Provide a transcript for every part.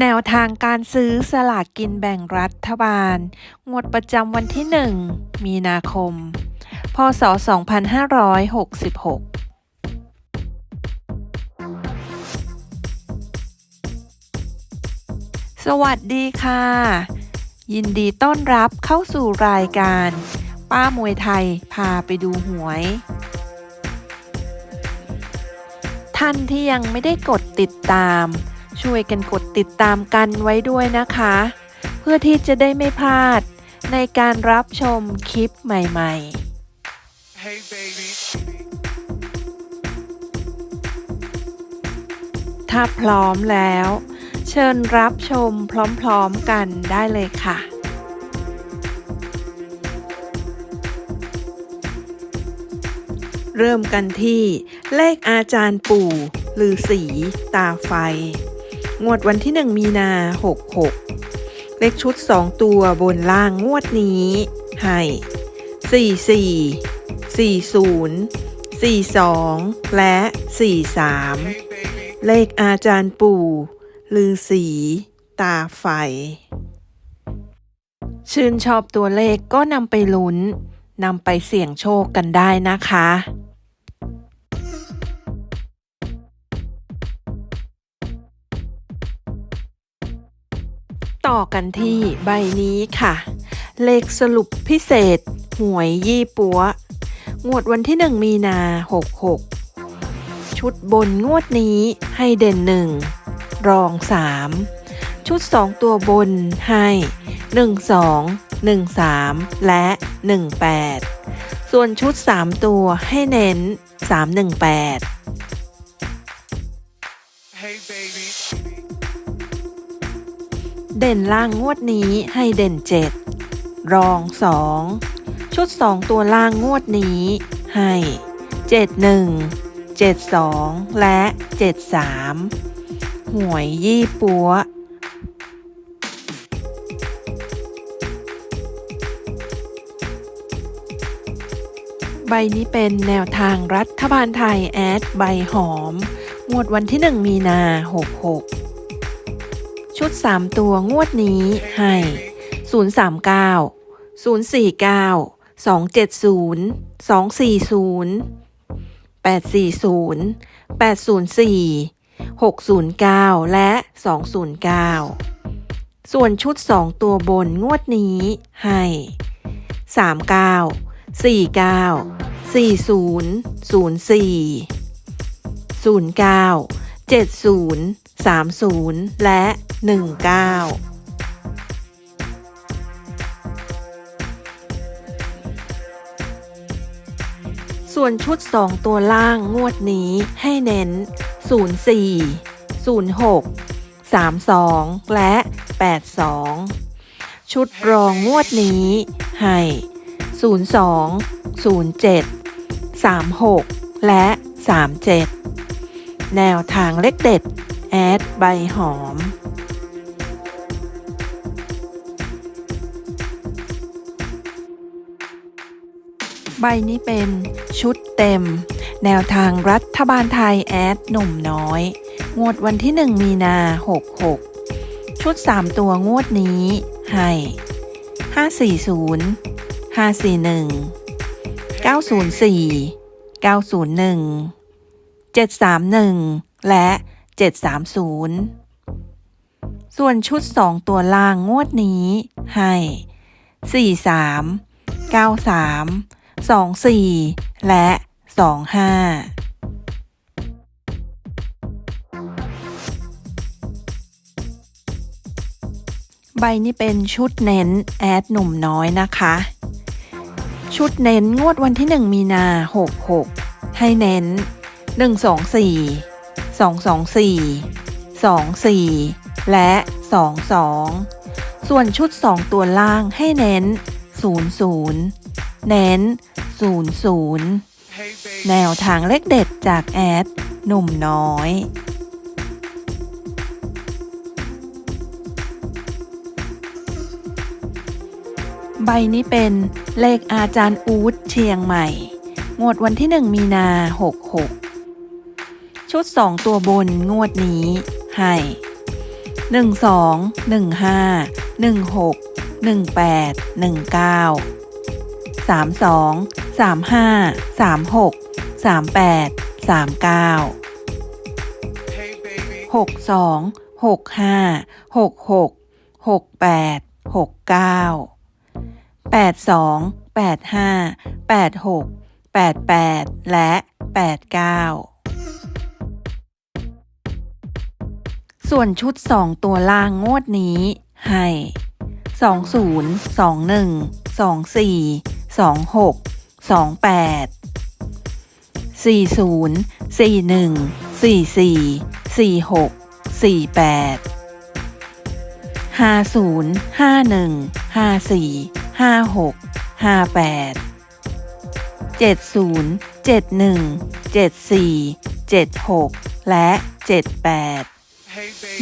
แนวทางการซื้อสลากกินแบ่งรัฐบาล งวดประจำวันที่ 1 มีนาคม พศ 2566สวัสดีค่ะ ยินดีต้อนรับเข้าสู่รายการ ป้ามวยไทยพาไปดูหวย ท่านที่ยังไม่ได้กดติดตาม ช่วยกันกดติดตามกันไว้ด้วยนะคะ เพื่อที่จะได้ไม่พลาดในการรับชมคลิปใหม่ ๆ Hey baby. ถ้าพร้อมแล้ว เชิญรับชมพร้อมๆกันได้เลยค่ะเริ่มกันที่เลขอาจารย์ปู่ลือสีตาไฟ งวดวันที่ 1 มีนา 66 เลขชุด 2 ตัวบนล่างงวดนี้ ให้ 44 40 42 และ 43 เลขอาจารย์ปู่ลือสี ตาไฟ ชื่นชอบตัวเลขก็นำไปลุ้นนำไปเสี่ยงโชคกันได้นะคะ อกันที่ใบนี้ค่ะ เลขสรุปพิเศษ หวยยี่ปัว งวดวันที่ 1 มีนา 66 ชุดบนงวดนี้ให้เด่นหนึ่งรองสามชุด 2 ตัวบนให้ 1 2 1 3 และ 1 8 ส่วนชุด 3 ตัวให้เน้น 3 1 8 Hey baby. เด่นล่างงวดนี้ให้เด่น 7 รอง 2 ชุด 2 ตัวล่างงวดนี้ให้ 71 72 และ 73 หวยยี่ปัวใบนี้เป็นแนวทางรัฐบาลไทยแอดใบหอม งวดวันที่ 1 มีนา 66 ชุด 3 ตัวงวดนี้ให้ 039 049 270 240 840 804 609 และ 209 ส่วนชุด 2 ตัวบนงวดนี้ให้ 39 49 40 04 09 70 30 และ 19ส่วนชุด 2 ตัวล่างงวดนี้ให้เน้น 04 06 32 และ 82 ชุดรองงวดนี้ให้ 02 07 36 และ 37 แนวทางเลขเด็ด แอดใบหอม ใบนี้เป็นชุดเต็ม แนวทางรัฐบาลไทยแอดหนุ่มน้อย งวดวันที่ 1 มีนา 66 ชุด 3 ตัวงวดนี้ให้ 540 541 904 901 731 และ 730 ส่วนชุด 2 ตัวล่างงวดนี้ให้ 43 93 24 และ 25ใบนี้เป็นชุดเน้นแอดหนุ่มน้อยนะคะ ชุดเน้นงวดวันที่ 1 มีนา 66 ให้เน้น 124 224 24 และ 22 ส่วนชุด 2 ตัวล่างให้เน้น 00 เน้น 00 แนวทางเลขเด็ดจากแอดหนุ่มน้อยใบนี้เป็นเลขอาจารย์อูดเชียงใหม่ งวดวันที่ 1 มีนา 66 ชุด 2 ตัวบนงวดนี้ ให้ 1 2 1 5 1 6 1 8 1 9 3 2 3 5 3 6 3 8 3 9 6 2 6 5 6 6 6 8 6 9 8 2 8 5 8 6 8 8 และ 8 9 ส่วนชุดสองตัวล่างงวดนี้ ให้สองศูนย์สองหนึ่งสองสี่สองหกสองแปดสี่ศูนย์สี่หนึ่งสี่สี่สี่หกสี่แปดห้าศูนย์ห้าหนึ่งห้าสี่ห้าหกห้าแปดเจ็ดศูนย์เจ็ดหนึ่งเจ็ดสี่เจ็ดหกและเจ็ด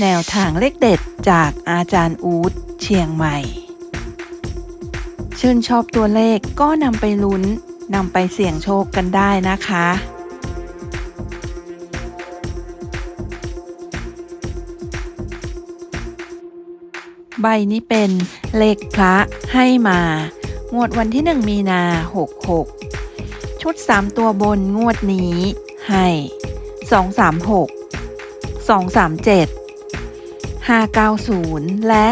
แนวทางเลขเด็ดจากอาจารย์อูดเชียงใหม่ ชื่นชอบตัวเลขก็นำไปลุ้นนำไปเสี่ยงโชคกันได้นะคะ ใบนี้เป็นเลขพระให้มา งวดวันที่ 1 มีนา 66 ชุด 3 ตัวบนงวดนี้ให้ 236 237 590 และ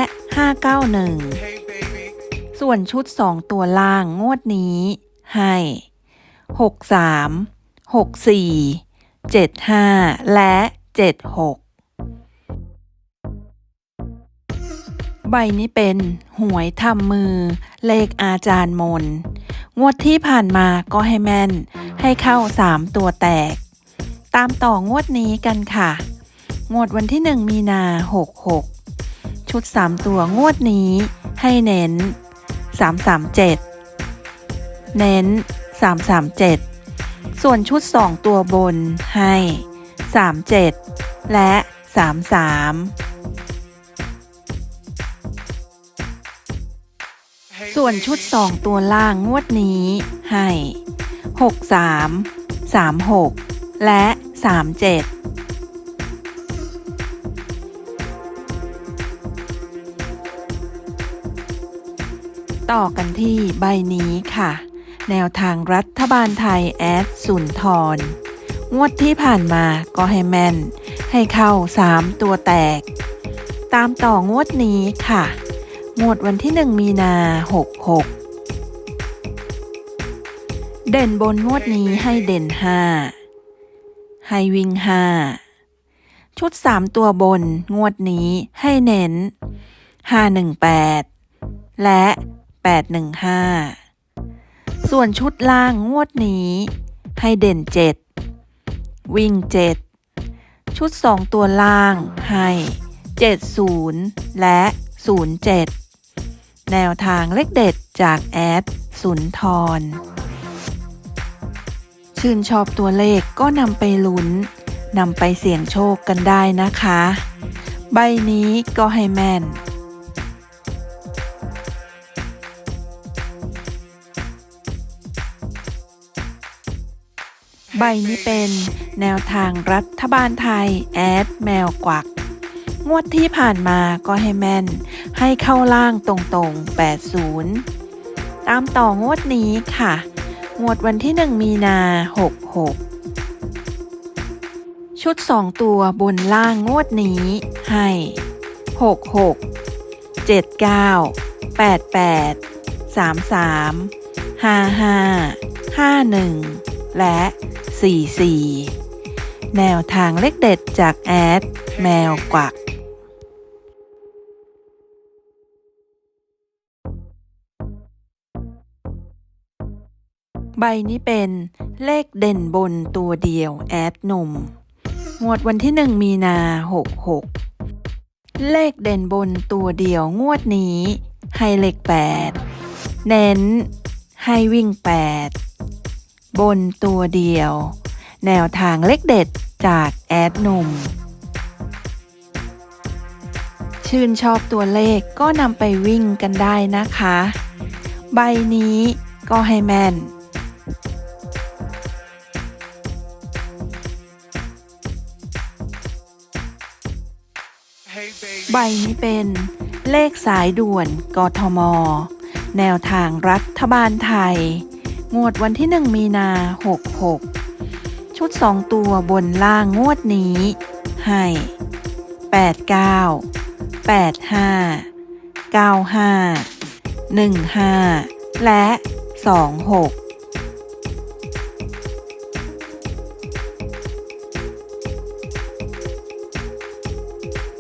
591 ส่วนชุด 2 ตัวล่างงวดนี้ให้ 63 64 75 และ 76 ใบนี้เป็นหวยทำมือ เลขอาจารย์มน งวดที่ผ่านมาก็ให้แม่น ให้เข้า 3 ตัวแตก ตามต่องวดนี้กันค่ะ งวดวันที่ 1 มีนา 66 ชุด 3 ตัวงวดนี้ให้เน้น 337 เน้น 337 ส่วนชุด 2 ตัวบนให้ 37 และ 33ส่วนชุด 2 ตัวล่างงวดนี้ ให้ 63 36 และ 37 ต่อกันที่ใบนี้ค่ะ แนวทางรัฐบาลไทยแอดสุนทร งวดที่ผ่านมาก็ให้แม่น ให้เข้า 3 ตัวแตก ตามต่องวดนี้ค่ะ งวดวันที่ 1 มีนา 66 เด่นบนงวดนี้ให้เด่น 5 ให้วิ่ง 5 ชุด 3 ตัวบนงวดนี้ให้เน้น 518 และ 815 ส่วนชุดล่างงวดนี้ให้เด่น 7 วิ่ง 7 ชุด 2 ตัวล่างให้ 70 และ 07 แนวทางเลขเด็ดจากแอดสุนทร ชื่นชอบตัวเลขก็นำไปลุ้นนำไปเสี่ยงโชคกันได้นะคะ ใบนี้ก็ให้แม่น ใบนี้เป็นแนวทางรัฐบาลไทย แอดแมวกวัก งวดที่ผ่านมาก็ให้แม่น ให้เข้าล่างตรงๆ 80 ตามต่องวดนี้ค่ะ งวดวันที่ 1 มีนา 66 ชุด 2 ตัวบนล่างงวดนี้ ให้ 66 79 88 33 55 51 และ 44 แนวทางเลขเด็ดจากแอด แมวกวักใบนี้เป็นเลขเด่นบนตัวเดียวแอดหนุ่มงวดวันที่ 1 มีนา 66 เลขเด่นบนตัวเดียวงวดนี้ ให้เลข 8 เน้น ให้วิ่ง 8 บนตัวเดียว แนวทางเลขเด็ดจากแอดหนุ่ม ชื่นชอบตัวเลขก็นำไปวิ่งกันได้นะคะ ใบนี้ก็ให้แม่น Hey Hey ใบ baby. นี้เป็นเลขสายด่วนกทม แนวทางรัฐบาลไทย งวดวันที่ 1 มีนา 66 ชุด 2 ตัวบนล่างงวดนี้ ให้ 89 85 95 15 และ 26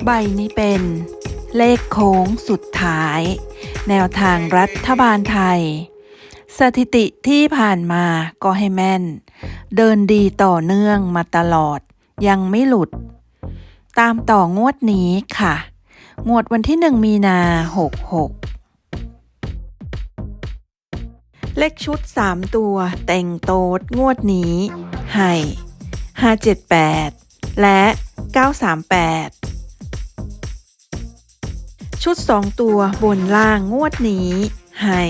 ใบนี้เป็นเลขโค้งสุดท้าย แนวทางรัฐบาลไทย สถิติที่ผ่านมาก็ให้แม่น เดินดีต่อเนื่องมาตลอด ยังไม่หลุด ตามต่องวดนี้ค่ะ งวดวันที่1มีนา66เลขชุด3ตัวแต่งโต๊ดงวดนี้ ให้578และ938ชุด2ตัวบนล่างงวดนี้ ให้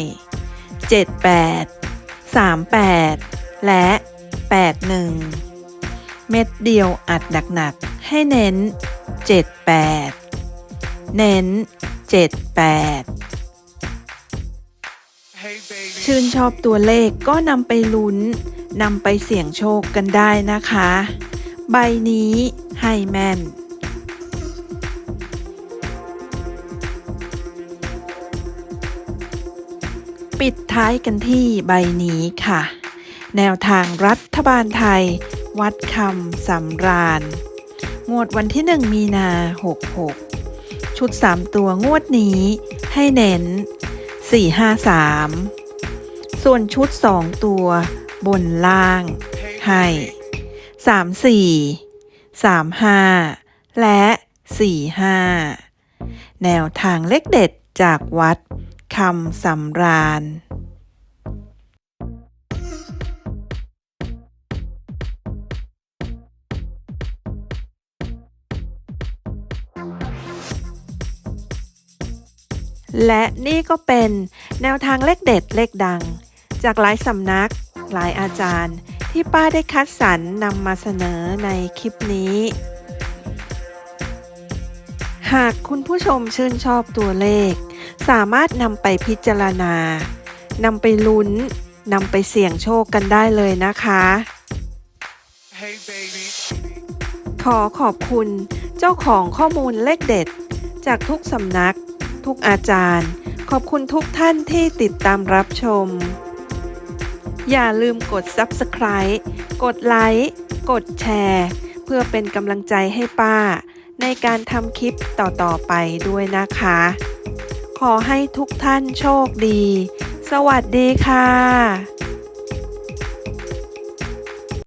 78 38 และ 81 เม็ดเดียวอัดหนักๆ ให้เน้น 78 เน้น 78 Hey baby. ชื่นชอบตัวเลขก็นำไปลุ้นนำไปเสี่ยงโชคกันได้นะคะ ใบนี้ให้แม่น ปิดท้ายกันที่ใบนี้ค่ะ แนวทางรัฐบาลไทย วัดคำสำราญ งวดวันที่ 1 มีนา 66 ชุด 3 ตัวงวดนี้ให้เน้น 453 ส่วนชุด 2 ตัวบนล่างให้ 3 4 3 5 และ 4 5 แนวทางเลขเด็ดจากวัด คำสำราญและนี่ก็เป็นแนวทางเลขเด็ดเลขดัง จากหลายสำนัก หลายอาจารย์ ที่ป้าได้คัดสรรนำมาเสนอในคลิปนี้ หากคุณผู้ชมชื่นชอบตัวเลข สามารถนำไปพิจารณานำไปลุ้นนำไปเสี่ยงโชคกันได้เลยนะคะ Hey baby. ขอขอบคุณเจ้าของข้อมูลเลขเด็ด จากทุกสำนัก ทุกอาจารย์ ขอบคุณทุกท่านที่ติดตามรับชม อย่าลืมกด Subscribe กดไลค์กดแชร์ เพื่อเป็นกำลังใจให้ป้า ในการทำคลิปต่อๆไปด้วยนะคะ ขอให้ทุกท่านโชคดี สวัสดีค่ะ